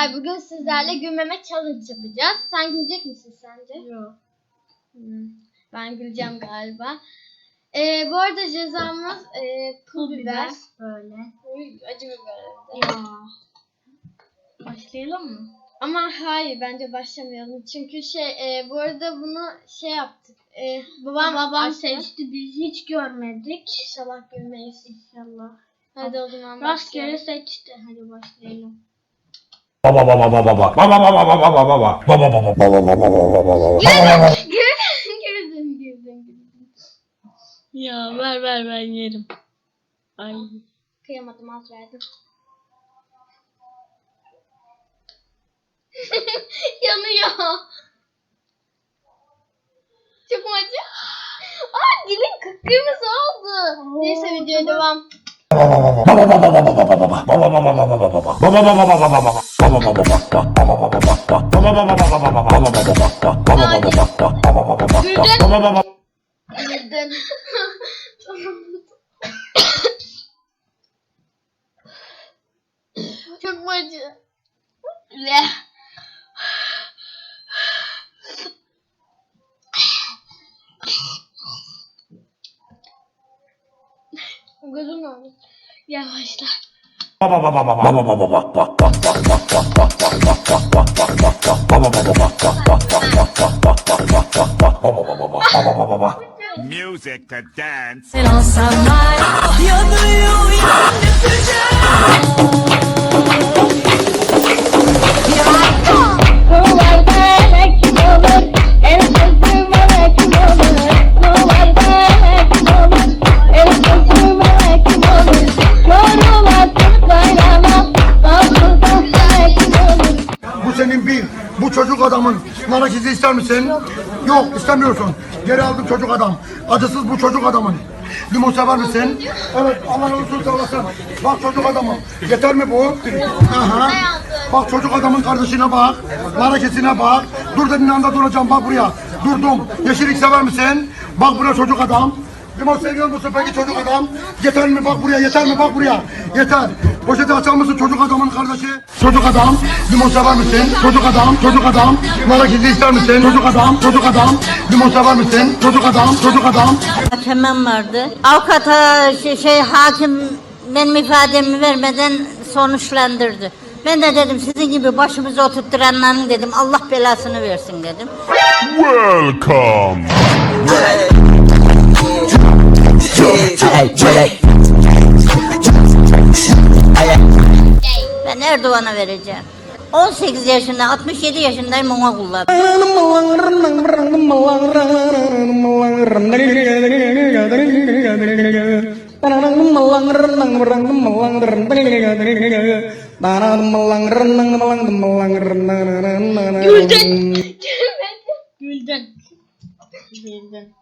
arkadaşlar bugün sizlerle gülmeme challenge yapacağız. Sen gülecek misin sence? Yok. Hmm, Ben güleceğim galiba. Ee, bu arada cezamız e, pul biber. Böyle. Uy, acı biber. Ya. Başlayalım mı? Ama hayır bence başlamayalım. Çünkü şey e, bu arada bunu şey yaptık. E, babam Babam açtı. seçti biz hiç görmedik. İnşallah gülmeyiz. İnşallah. Hadi o zaman Rastgele başlayalım. seçti. Hadi başlayalım. Baba baba baba baba baba baba baba baba baba baba baba baba baba baba baba Güldün güldün güldün. Ya ver ver ben yerim. Ay. Kıyamadım az verdim. Yanıyor. Çok mu acı? Aa dilin kıpkırmızı oldu. Neyse videoya devam. Neden? Çok acı. Yeah. Gözüm oldu. Yavaşla. music to dance. İzi ister misin? Yok istemiyorsun. Geri aldım çocuk adam. Acısız bu çocuk adamın. Limon sever misin? Evet Allah olsun seversen. Bak çocuk adamım. Yeter mi bu? Aha. Bak çocuk adamın kardeşine bak. Nar ekşisine bak. Dur dediğin anda duracağım bak buraya. Durdum. Yeşillik sever misin? Bak buraya çocuk adam. Limon seviyor musun peki çocuk adam? Yeter mi bak buraya yeter mi bak buraya? Yeter. Poşeti açar mısın çocuk adamın kardeşi? Çocuk adam. Limon sever misin? Çocuk adam. Çocuk adam. Nar ekşisi ister misin? Çocuk adam. Çocuk adam. Limon sever misin? Çocuk adam. Çocuk adam. Hakemem vardı. Avukata şey, şey hakim benim ifademi vermeden sonuçlandırdı. Ben de dedim sizin gibi başımıza oturtturanların dedim Allah belasını versin dedim. Welcome. Ben Erdoğan'a vereceğim. 18 yaşında 67 yaşındayım ona kullan. Güldün. Güldün. Güldün.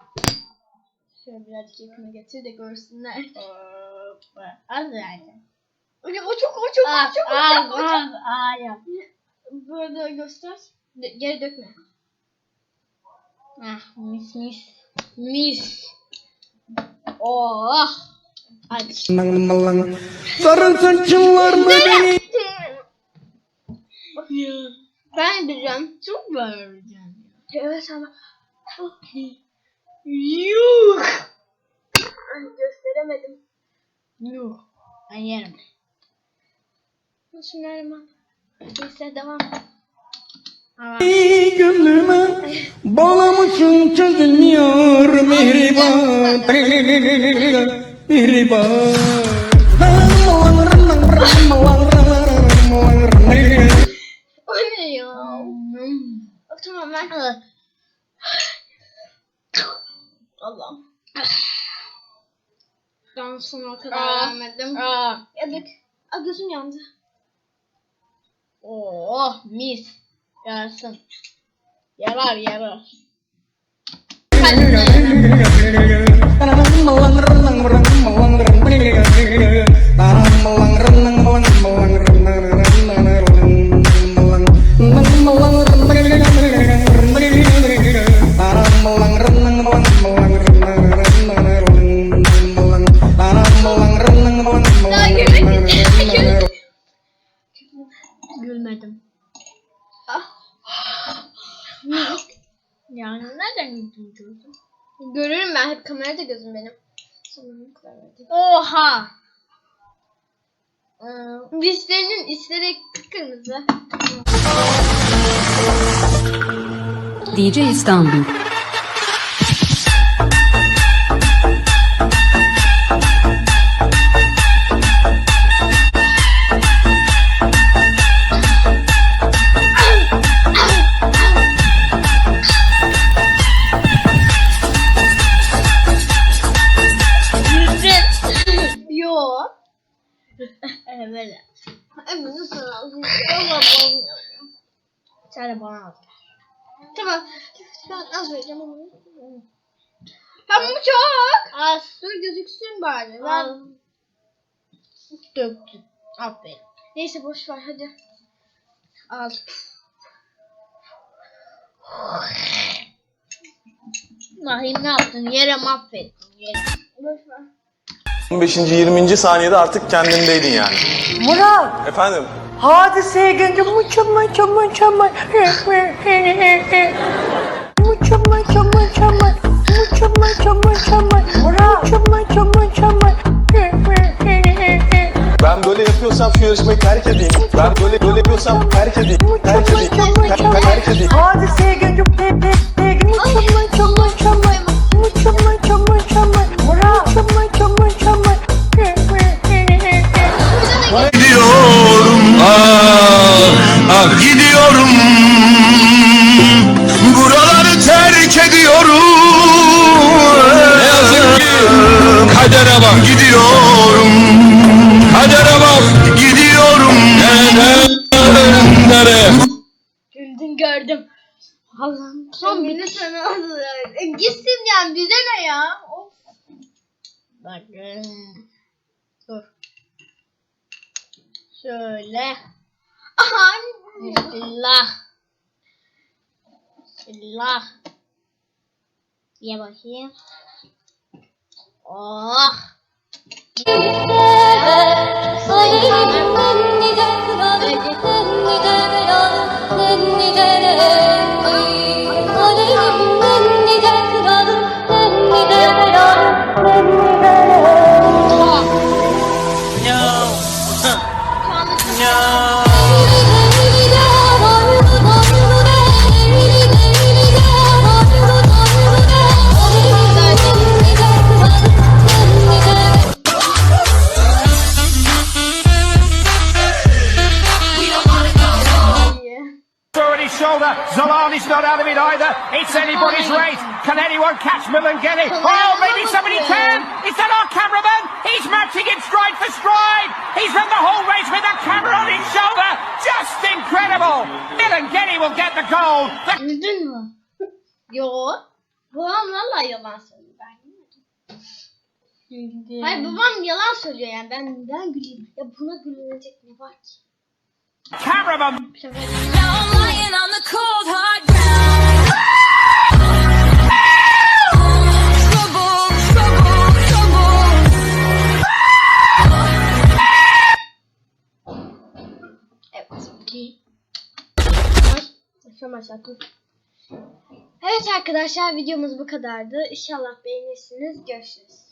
Şöyle birazcık yakına getir de görsünler. Hoppa. Az yani. O çok o çok o çok Az o çok o çok o çok. Aa yap. Burada göster. De- geri dökme. Ah mis mis. Mis. Oh. Aç. Sarı saçlar bebeğim. Ya. Ben bileceğim. Çok bağıracağım. Evet ama Yuh. Gösteremedim. Yuh. Ben yerim. Bismillahirrahmanirrahim. Neyse devam. gönlüme bağlamışım çözülmüyor mihriban mihriban O ne ya? Bak tamam ben. Allah'ım. Ben sonuna kadar. Aa. Ya. Aa gözüm yandı. Oh mis. Yarsın. Yarar yarar. Görürüm ben hep kamerada gözüm benim. Oha! Ee, Dişlerinin içleri kıpkırmızı. DJ İstanbul. Sen de bana al. Tamam. Ben az vereceğim ama. Ben bu çok. Az. Dur gözüksün bari. Ben Al. Döktün. Aferin. Neyse boş ver hadi. Al. Mahim ne yaptın? Yere mahvettin. Yere. Boş ver. 15. 20. saniyede artık kendindeydin yani. Murat, Efendim? Hadiseye gelince mükemmel, mükemmel, mükemmel. Mükemmel, mükemmel, mükemmel. Mükemmel, mükemmel, mükemmel. Mükemmel, mükemmel, mükemmel. Ben böyle yapıyorsam şu yarışmayı terk edeyim. Ben böyle böyle yapıyorsam terk edeyim. Terk edeyim. Ter- terk edeyim. Hadiseye gelince mükemmel, mükemmel, mükemmel. Mükemmel, mükemmel, mükemmel. Murat, mükemmel, mükemmel, mükemmel. Kadere bak Gidiyorum Kadere bak Gidiyorum Nereye Güldün gördüm. Allah'ım son bir sana e, Gitsin yani bize ne ya? Of. Bak. hmm. Dur. Şöyle. Aha. Bismillah. Bismillah. Ye bakayım. Oh. Zalani's not out of it either. It's anybody's race. Can anyone catch Milangeli? Oh, maybe somebody can. Is that our cameraman? He's matching it stride for stride. He's run the whole race with that camera on his shoulder. Just incredible. Milangeli will get the gold. The Yo. Babam valla yalan söylüyor. Ben Hayır babam yalan söylüyor yani. Ben neden güleyim? Ya buna gülünecek ne var ki? Cameraman Evet. Arkadaşlar videomuz bu kadardı. İnşallah beğenirsiniz. Görüşürüz.